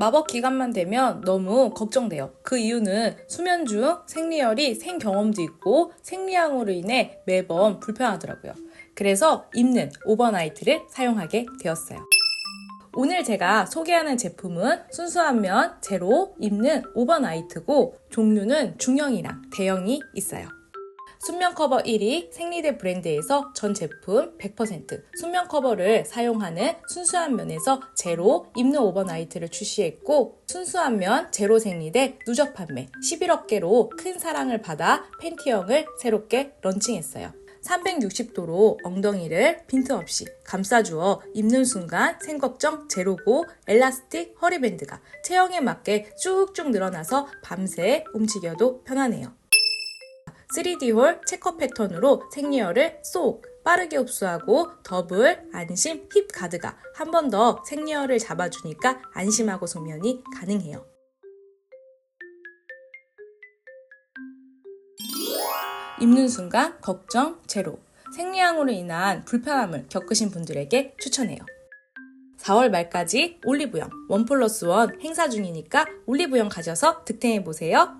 마법 기간만 되면 너무 걱정돼요. 그 이유는 수면 중 생리열이 생경험도 있고 생리양으로 인해 매번 불편하더라고요. 그래서 입는 오버나이트를 사용하게 되었어요. 오늘 제가 소개하는 제품은 순수한 면 제로 입는 오버나이트고 종류는 중형이랑 대형이 있어요. 순면 커버 1위 생리대 브랜드에서 전 제품 100% 순면 커버를 사용하는 순수한 면에서 제로 입는 오버나이트를 출시했고 순수한 면 제로 생리대 누적 판매 11억 개로 큰 사랑을 받아 팬티형을 새롭게 런칭했어요. 360도로 엉덩이를 빈틈없이 감싸주어 입는 순간 생걱정 제로고 엘라스틱 허리밴드가 체형에 맞게 쭉쭉 늘어나서 밤새 움직여도 편하네요. 3D홀 체커 패턴으로 생리혈을 쏙 빠르게 흡수하고 더블 안심 힙 가드가 한 번 더 생리혈을 잡아주니까 안심하고 소면이 가능해요. 입는 순간 걱정 제로. 생리양으로 인한 불편함을 겪으신 분들에게 추천해요. 4월 말까지 올리브영 원 플러스 원 행사 중이니까 올리브영 가셔서 득템해 보세요.